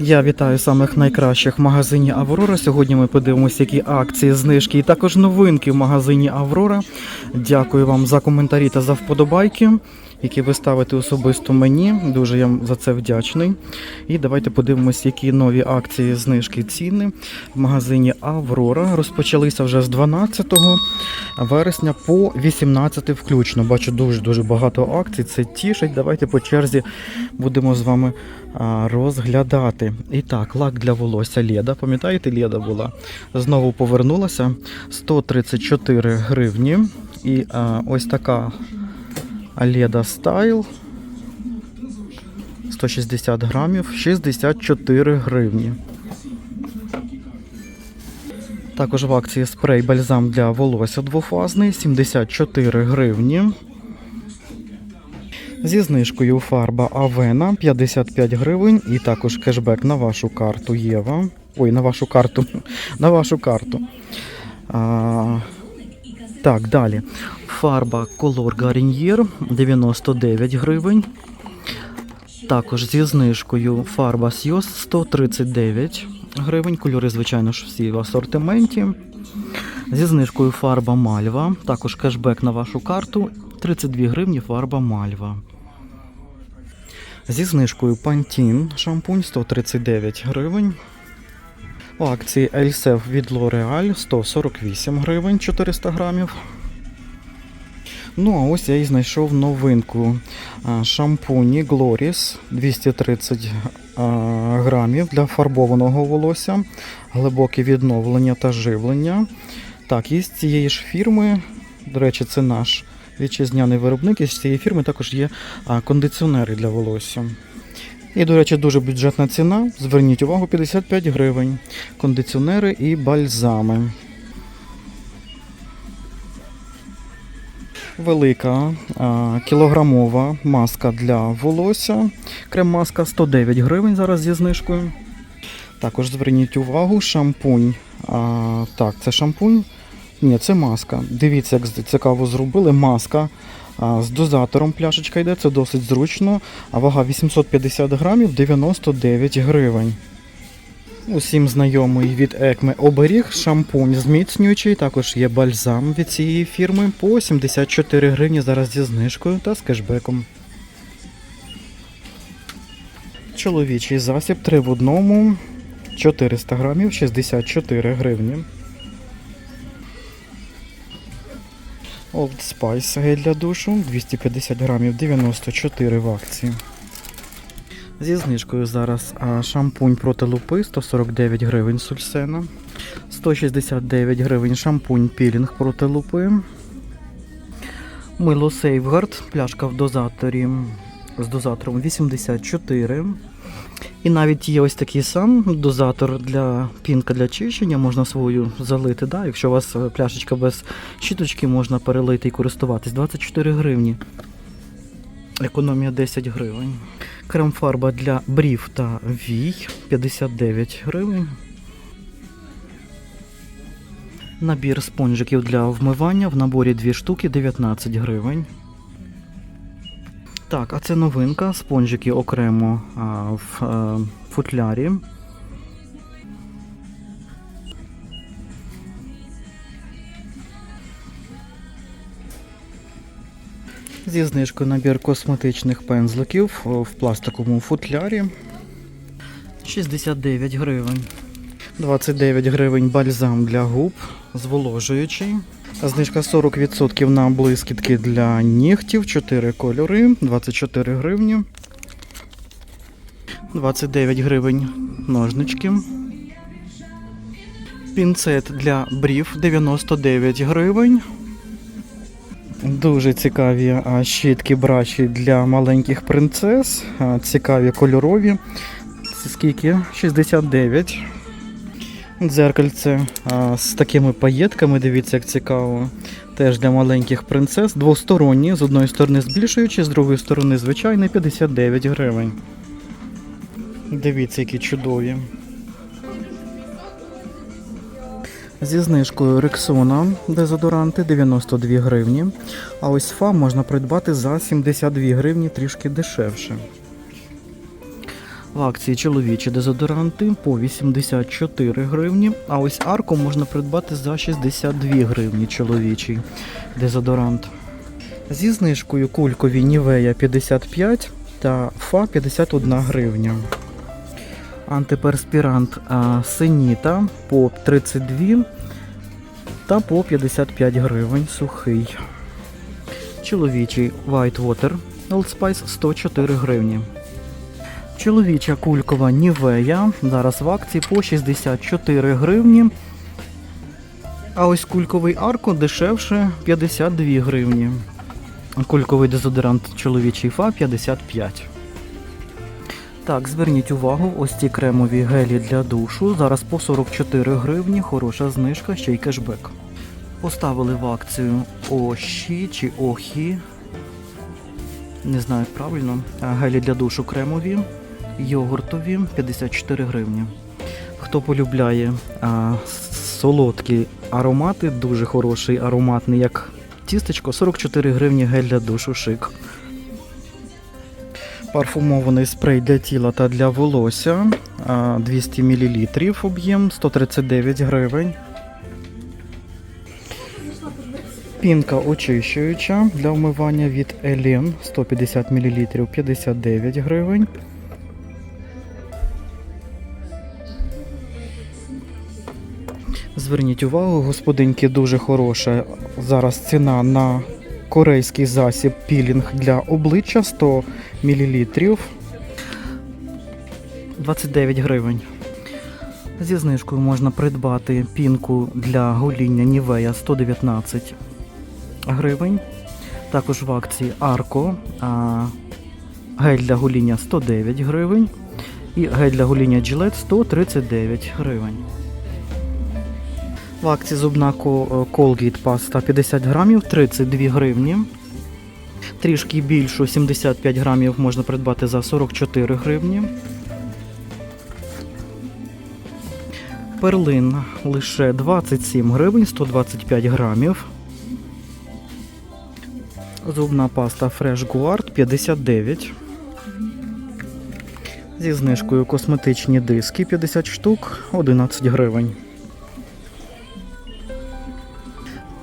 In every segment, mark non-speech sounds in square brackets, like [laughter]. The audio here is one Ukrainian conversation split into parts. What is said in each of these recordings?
Я вітаю самих найкращих в магазині Аврора. Сьогодні ми подивимося, які акції, знижки і також новинки в магазині Аврора. Дякую вам за коментарі та за вподобайки, які ви ставите особисто мені. Дуже я за це вдячний. І давайте подивимося, які нові акції, знижки, ціни в магазині Аврора. Розпочалися вже з 12 вересня по 18 включно. Бачу дуже дуже багато акцій. Це тішить. Давайте по черзі будемо з вами розглядати. І так, лак для волосся Леда. Пам'ятаєте, Леда була? Знову повернулася 134 гривні. І а, ось така Леда Стайл 160 грамів, 64 гривні. Також в акції спрей бальзам для волосся двофазний 74 гривні. Зі знижкою фарба Авена 55 гривень і також кешбек на вашу карту Єва. Ой, на вашу карту. [laughs] На вашу карту. Так, далі. Фарба Color Garnier 99 гривень. Також зі знижкою фарба Сйоз 139 гривень. Кольори, звичайно ж, всі в асортименті. Зі знижкою фарба Мальва. Також кешбек на вашу карту 32 гривні фарба Мальва. Зі знижкою Pantene шампунь 139 гривень. У акції Ельсев від L'Oreal 148 гривень 400 грамів. Ну, а ось я і знайшов новинку. Шампуні Gloris 230 а, грамів для фарбованого волосся, глибоке відновлення та живлення. Так, і з цієї ж фірми, до речі, це наш вітчизняний виробник. І з цієї фірми також є кондиціонери для волосся. І, до речі, дуже бюджетна ціна. Зверніть увагу, 55 гривень. Кондиціонери і бальзами. Велика а, кілограмова маска для волосся. Крем-маска 109 гривень зараз зі знижкою. Також зверніть увагу, шампунь. А, так, це шампунь. Ні, це маска. Дивіться, як цікаво зробили. Маска з дозатором пляшечка йде, це досить зручно. А вага 850 грамів 99 гривень. Усім знайомий від Екме оберіг, шампунь зміцнюючий, також є бальзам від цієї фірми по 74 гривні зараз зі знижкою та з кешбеком. Чоловічий засіб 3 в одному 400 грамів 64 гривні. Old Spice гель для душу 250 грамів 94 в акції. Зі знижкою зараз шампунь проти лупи 149 гривень сульсена. 169 гривень шампунь пілінг проти лупи. Мило Сейфгард, пляшка в дозаторі з дозатором 84. І навіть є ось такий сам дозатор для пінка для чищення, можна свою залити. Да? Якщо у вас е, пляшечка без щіточки, можна перелити і користуватись. 24 гривні. Економія 10 гривень. Крем-фарба для брів та вій 59 гривень. Набір спонжиків для вмивання в наборі 2 штуки 19 гривень. Так, а це новинка. Спонжики окремо а, в а, футлярі. Зі знижкою набір косметичних пензликів в пластиковому футлярі. 69 гривень. 29 гривень бальзам для губ, зволожуючий. Знижка 40% на блискітки для нігтів, 4 кольори, 24 гривні. 29 гривень ножнички. Пінцет для брів 99 гривень. Дуже цікаві щітки браші для маленьких принцес. Цікаві кольорові. Це скільки? 69. Дзеркальце а, з такими паєтками, дивіться, як цікаво. Теж для маленьких принцес. Двосторонні, з одної сторони збільшуючи, з другої сторони звичайний 59 гривень. Дивіться, які чудові. Зі знижкою Рексона дезодоранти 92 гривні. А ось ФА можна придбати за 72 гривні трішки дешевше. В акції чоловічі дезодоранти по 84 гривні, а ось арку можна придбати за 62 гривні чоловічий дезодорант. Зі знижкою кулькові Нівея 55 та Фа 51 гривня. Антиперспірант а, Сеніта по 32 та по 55 гривень сухий. Чоловічий White Water Old Spice 104 гривні. Чоловіча кулькова Нівея зараз в акції по 64 гривні. А ось кульковий арко дешевше 52 гривні. Кульковий дезодорант чоловічий фа 55. Так, зверніть увагу, ось ці кремові гелі для душу. Зараз по 44 гривні, хороша знижка, ще й кешбек. Поставили в акцію ОЩІ чи ОХІ. Не знаю як правильно. Гелі для душу кремові, йогуртові 54 гривні. Хто полюбляє а, солодкі аромати, дуже хороший ароматний, як тістечко, 44 гривні гель для душу шик. Парфумований спрей для тіла та для волосся 200 мл об'єм 139 гривень. Пінка очищуюча для вмивання від Елен 150 мл 59 гривень. Зверніть увагу, господинки, дуже хороша зараз ціна на корейський засіб пілінг для обличчя 100 мл 29 гривень. Зі знижкою можна придбати пінку для гоління Нівея 119 гривень. Також в акції Арко гель для гоління 109 гривень. І гель для гоління Gillette 139 гривень. В акції зубна ко- Colgate паста 50 грамів 32 гривні. Трішки більшу 75 грамів можна придбати за 44 гривні. Перлин лише 27 гривень 125 грамів. Зубна паста Fresh Guard 59. Зі знижкою косметичні диски 50 штук 11 гривень.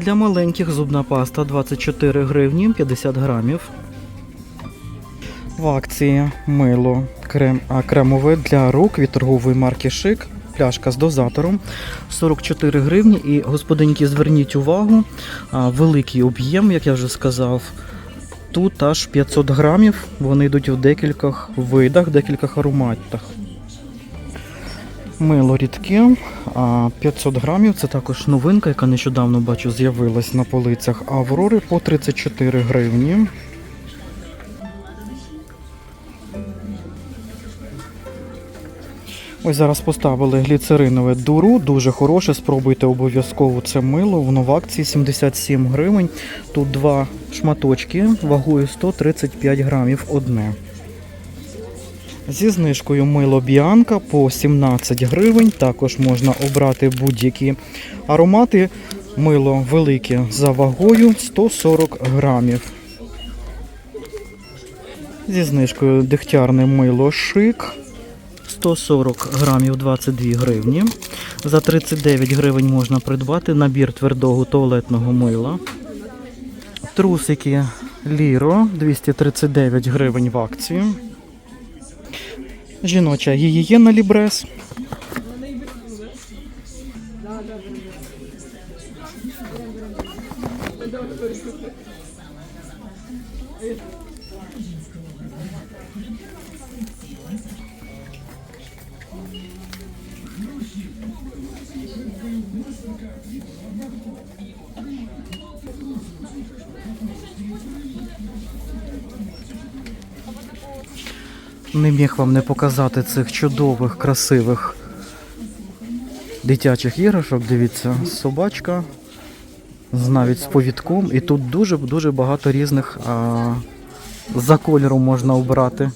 Для маленьких зубна паста 24 гривні 50 грамів. В акції мило крем, а, кремове для рук від торгової марки Шик. Пляшка з дозатором 44 гривні. І господинки, зверніть увагу, великий об'єм, як я вже сказав. Тут аж 500 грамів. Вони йдуть в декількох видах, декількох ароматах. Мило рідке, 500 грамів це також новинка, яка нещодавно бачу з'явилась на полицях Аврори по 34 гривні. Ось зараз поставили гліцеринове дуру, дуже хороше. Спробуйте обов'язково це мило. Воно в акції 77 гривень. Тут два шматочки вагою 135 грамів одне. Зі знижкою мило Біанка по 17 гривень. Також можна обрати будь-які аромати. Мило велике за вагою 140 грамів. Зі знижкою дегтярне мило шик 140 грамів 22 гривні. За 39 гривень можна придбати набір твердого туалетного мила. Трусики Ліро 239 гривень в акції. Жіноча гігієна Лібрес. Не міг вам не показати цих чудових, красивих дитячих іграшок. Дивіться, собачка навіть з повідком. І тут дуже-дуже багато різних а, за кольором можна обрати.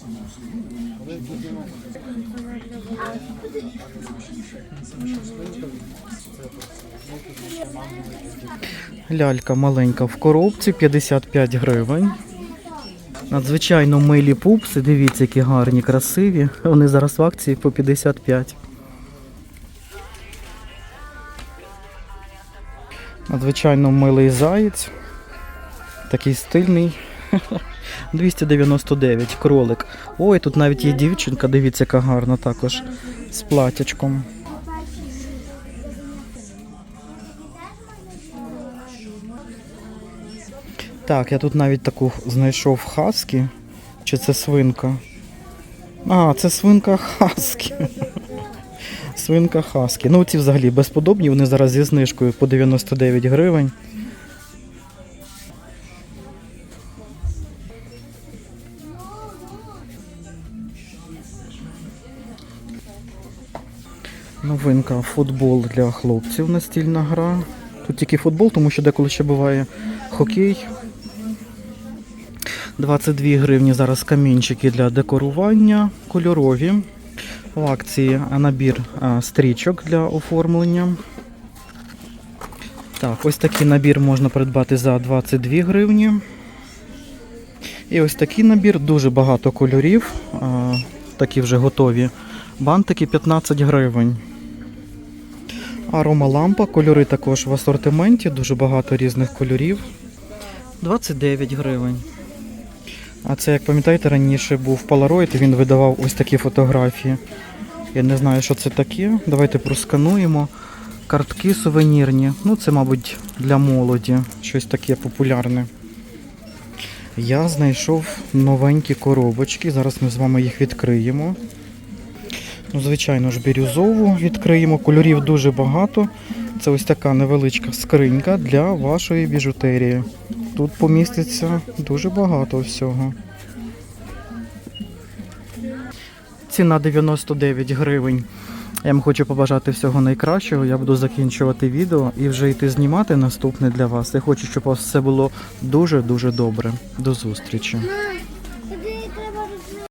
Лялька маленька в коробці 55 гривень. Надзвичайно милі пупси, дивіться, які гарні, красиві. Вони зараз в акції по 55. Надзвичайно милий заєць. Такий стильний. [laughs] 299 кролик. Ой, тут навіть є дівчинка, дивіться, яка гарна також з платячком. Так, я тут навіть таку знайшов хаскі. Чи це свинка? А, це свинка хаскі. [laughs] Свинка хаскі. Ну, ці взагалі безподобні, вони зараз зі знижкою по 99 гривень. Новинка футбол для хлопців настільна гра. Тут тільки футбол, тому що деколи ще буває хокей. 22 гривні зараз камінчики для декорування, кольорові. В акції набір стрічок для оформлення. Так, ось такий набір можна придбати за 22 гривні. І ось такий набір, дуже багато кольорів. Такі вже готові. Бантики 15 гривень. Аромалампа, кольори також в асортименті, дуже багато різних кольорів. 29 гривень. А це, як пам'ятаєте, раніше був Polaroid, він видавав ось такі фотографії. Я не знаю, що це таке. Давайте проскануємо. Картки сувенірні. Ну, це, мабуть, для молоді. Щось таке популярне. Я знайшов новенькі коробочки. Зараз ми з вами їх відкриємо. Ну, звичайно ж, бірюзову відкриємо. Кольорів дуже багато. Це ось така невеличка скринька для вашої біжутерії. Тут поміститься дуже багато всього. Ціна 99 гривень. Я вам хочу побажати всього найкращого. Я буду закінчувати відео і вже йти знімати наступне для вас. Я хочу, щоб у вас все було дуже-дуже добре. До зустрічі.